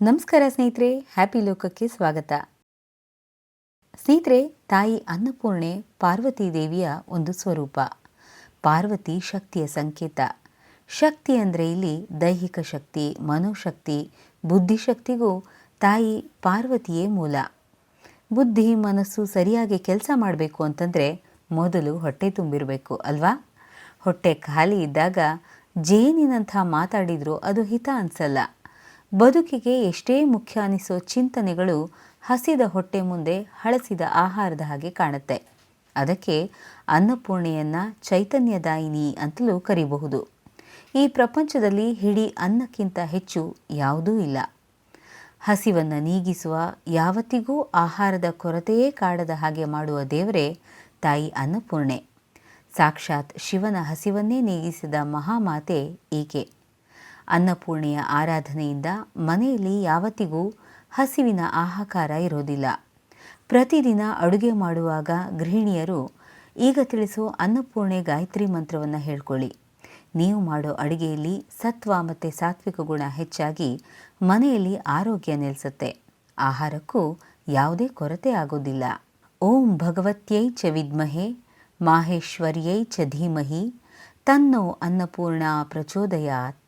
ನಮಸ್ಕಾರ ಸ್ನೇಹಿತರೆ ಹ್ಯಾಪಿ ಲೋಕಕ್ಕೆ ಸ್ವಾಗತ. ಸ್ನೇಹಿತರೆ, ತಾಯಿ ಅನ್ನಪೂರ್ಣೆ ಪಾರ್ವತಿ ದೇವಿಯ ಒಂದು ಸ್ವರೂಪ. ಪಾರ್ವತಿ ಶಕ್ತಿಯ ಸಂಕೇತ. ಶಕ್ತಿ ಅಂದರೆ ಇಲ್ಲಿ ದೈಹಿಕ ಶಕ್ತಿ, ಮನೋಶಕ್ತಿ ಬುದ್ಧಿಶಕ್ತಿಗೂ ತಾಯಿ ಪಾರ್ವತಿಯೇ ಮೂಲ. ಬುದ್ಧಿ, ಮನಸ್ಸು ಸರಿಯಾಗಿ ಕೆಲಸ ಮಾಡಬೇಕು ಅಂತಂದರೆ ಮೊದಲು ಹೊಟ್ಟೆ ತುಂಬಿರಬೇಕು, ಅಲ್ವಾ? ಹೊಟ್ಟೆ ಖಾಲಿ ಇದ್ದಾಗ ಜೇನಿನಂಥ ಮಾತಾಡಿದರೂ ಅದು ಹಿತ ಅನಿಸಲ್ಲ. ಬದುಕಿಗೆ ಎಷ್ಟೇ ಮುಖ್ಯ ಅನಿಸೋ ಚಿಂತನೆಗಳು ಹಸಿದ ಹೊಟ್ಟೆ ಮುಂದೆ ಹಳಸಿದ ಆಹಾರದ ಹಾಗೆ ಕಾಣುತ್ತೆ. ಅದಕ್ಕೆ ಅನ್ನಪೂರ್ಣೆಯನ್ನು ಚೈತನ್ಯದಾಯಿನಿ ಅಂತಲೂ ಕರೀಬಹುದು. ಈ ಪ್ರಪಂಚದಲ್ಲಿ ಹಿಡಿ ಅನ್ನಕ್ಕಿಂತ ಹೆಚ್ಚು ಯಾವುದೂ ಇಲ್ಲ. ಹಸಿವನ್ನು ನೀಗಿಸುವ, ಯಾವತ್ತಿಗೂ ಆಹಾರದ ಕೊರತೆಯೇ ಕಾಡದ ಹಾಗೆ ಮಾಡುವ ದೇವರೇ ತಾಯಿ ಅನ್ನಪೂರ್ಣೆ. ಸಾಕ್ಷಾತ್ ಶಿವನ ಹಸಿವನ್ನೇ ನೀಗಿಸಿದ ಮಹಾಮಾತೆ ಈಕೆ ಅನ್ನಪೂರ್ಣೆಯ ಆರಾಧನೆಯಿಂದ ಮನೆಯಲ್ಲಿ ಯಾವತ್ತಿಗೂ ಹಸಿವಿನ ಆಹಾಕಾರ ಇರೋದಿಲ್ಲ. ಪ್ರತಿದಿನ ಅಡುಗೆ ಮಾಡುವಾಗ ಗೃಹಿಣಿಯರು, ಈಗ ತಿಳಿಸೋ ಅನ್ನಪೂರ್ಣೆ ಗಾಯತ್ರಿ ಮಂತ್ರವನ್ನು ಹೇಳ್ಕೊಳ್ಳಿ. ನೀವು ಮಾಡೋ ಅಡುಗೆಯಲ್ಲಿ ಸತ್ವ ಮತ್ತು ಸಾತ್ವಿಕ ಗುಣ ಹೆಚ್ಚಾಗಿ ಮನೆಯಲ್ಲಿ ಆರೋಗ್ಯ ನೆಲೆಸುತ್ತೆ. ಆಹಾರಕ್ಕೂ ಯಾವುದೇ ಕೊರತೆ ಆಗೋದಿಲ್ಲ. ಓಂ ಭಗವತ್ಯೈ ಚ ವಿದ್ಮಹೆ, ಮಾಹೇಶ್ವರ್ಯೈ ಚ ಧೀಮಹಿ, ತನ್ನೋ ಅನ್ನಪೂರ್ಣ ಪ್ರಚೋದಯಾತ್.